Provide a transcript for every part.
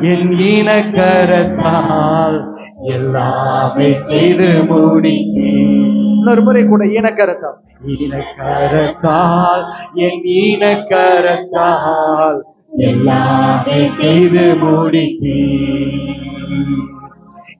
என் இனக்கரத்தால் எல்லாமே செய்து முடித்தேன். இன்னொரு முறை கூட இனக்கரத்தால். இனக்கரத்தால் என் இனக்கரத்தால் எல்லாமே செய்து முடித்தேன்.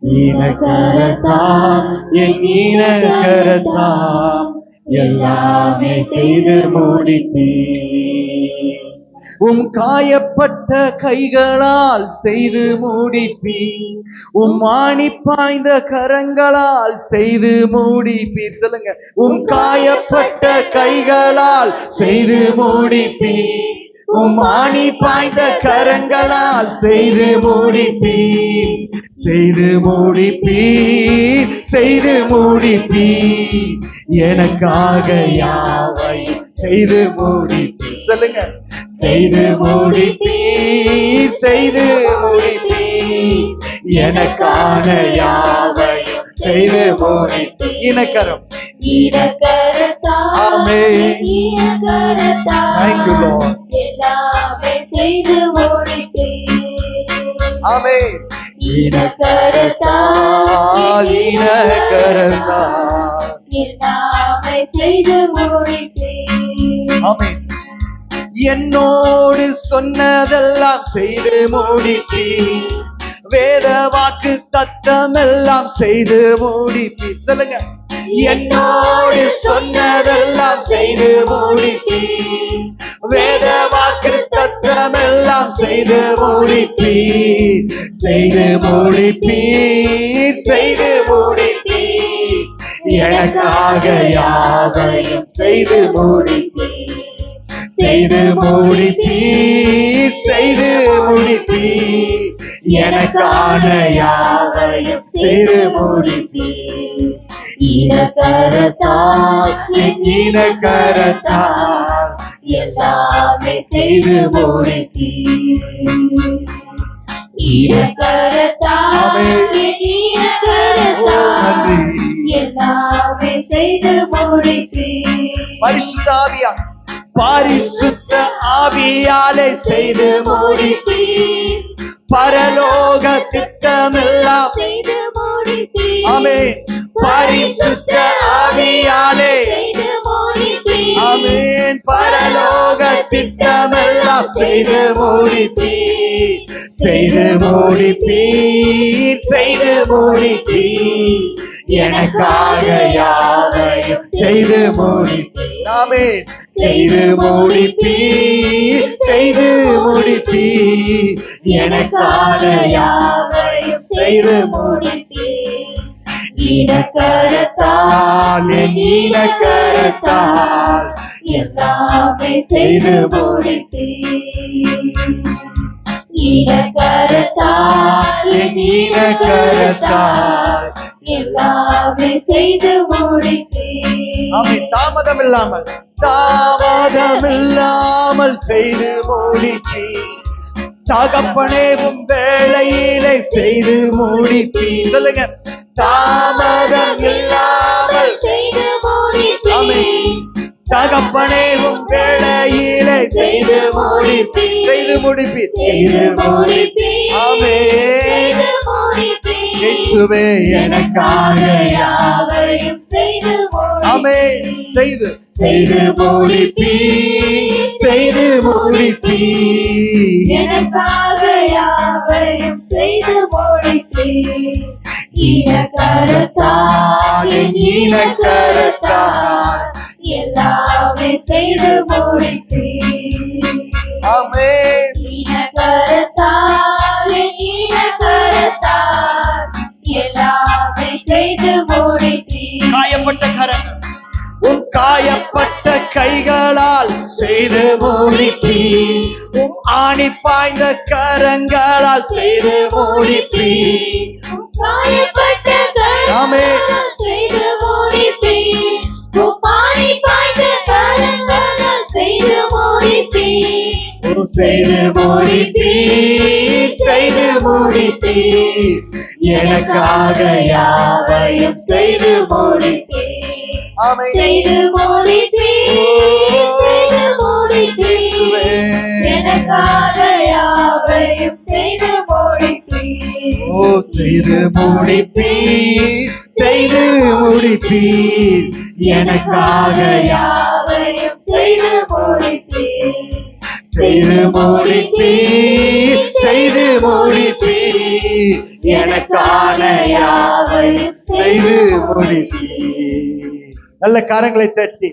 இனக்கரத்தால் என் இனக்கரத்தால் எல்லாமே செய்து முடித்தேன். உம் காயப்பட்ட கைகளால் செய்து மூடிப்பீர். உம் ஆணி பாய்ந்த கரங்களால் செய்து மூடிப்பீர். சொல்லுங்க. உம் காயப்பட்ட கைகளால் செய்து மூடிப்பீர். உம் ஆணி பாய்ந்த கரங்களால் செய்து மூடிப்பீர். செய்து மூடிப்பீர். செய்து மூடிப்பீர். எனக்காக யாவையும் செய்து மூடிப்பீர். சொல்லுங்க. செய்து முடிப்பீர் செய்து முடிப்பீர் எனக்கான யாவையும் செய்து முடிப்பீர் இனக்கரம். ஆமென். Thank you, Lord. எல்லாமே செய்து முடித்தேன் ஆமே இனக்கரத்தால் இனக்கரத்தால். எல்லாமே செய்து முடித்தேன் ஆமே என்னோடு சொன்னதெல்லாம் செய்து மூடிப்பி வேத வாக்கு தத்தமெல்லாம் செய்து மூடிப்பி சொல்லுங்க. என்னோடு சொன்னதெல்லாம் செய்து மூடிப்பி வேத வாக்கு தத்தமெல்லாம் செய்து மூடிப்பி செய்து மூடிப்பி செய்து மூடிப்பி எனக்காக யாவையும் செய்து முடிப்பீர். செய்து முடிப்பீர் செய்து முடிப்பீர் எனக்கான யாவையும் செய்து முடிப்பீர் இனக்கரத்தால் என் இனக்கரத்தால் எல்லாமே செய்து முடிப்பீர் இனக்கரத்தால் என் இனக்கரத்தால் எல்லாமே செய்து முடித்தேன் பரிசுத்த பரிசுத்த ஆவியாலே செய்து முடிப்பீர். பரலோக திட்டமெல்லாம் செய்து முடித்தேன் ஆமே பரிசுத்த ஆவியாலே ஆமேன். பரலோக திட்டமெல்லாம் செய்து முடிப்பீர். செய்து முடிப்பீர். செய்து முடிப்பீர். எனக்காக யாவையும் செய்து முடிப்பீர். ஆமேன். செய்து முடிப்பீர் செய்து முடிப்பீர் எனக்காக யாவையும் செய்து முடிப்பீர் இனக்கரத்தால் என் இனக்கரத்தால் எல்லாமே செய்து முடித்தேன் இனக்கரத்தால் என் இனக்கரத்தால் எல்லாமே செய்து முடித்தேன் அவை தாமதம் இல்லாமல் தாமதம் இல்லாமல் செய்து முடிப்பீர். தகப்பனேவும் வேளையிலே செய்து முடிப்பீர். சொல்லுங்க. தாமதம் இல்லாமல் செய்து முடித்தேன் தகப்பனேவும் வேளையிலே செய்து முடிப்பீர். செய்து முடிப்பீர். செய்து முடிப்பீர். ஆமே. இயேசுவே எனக்காக யாவையும் செய்து ஆமே செய்து. செய்து முடிப்பீர் செய்து முடிப்பீர் எனக்காக யாவையும் செய்து இனக்கரத்தால் எல்லாமே செய்து ஆமே. உன் காயப்பட்ட கைகளால் செய்து முடிப்பீர். உன் ஆணி பாய்ந்த கரங்களால் செய்து காயப்பட்ட ஆமே. செய்து முடிப்பீர். செய்து முடிப்பீர். எனக்காக யாவையும் செய்து முடிப்பீர். ஆமை செய்து முடிப்பேன் செய்து இயேசுவே. எனக்காக யாவை யாவையும் செய்து முடிப்பீர் ஓ செய்து முடிப்பீர் செய்து முடிப்பீர் எனக்காக யாவையும் செய்து முடிப்பீர் செய்து முடிப்பீர் செய்து முடிப்பீர் எனக்கான யாவையும் செய்து முடிப்பீர் நல்ல காரங்களை தட்டி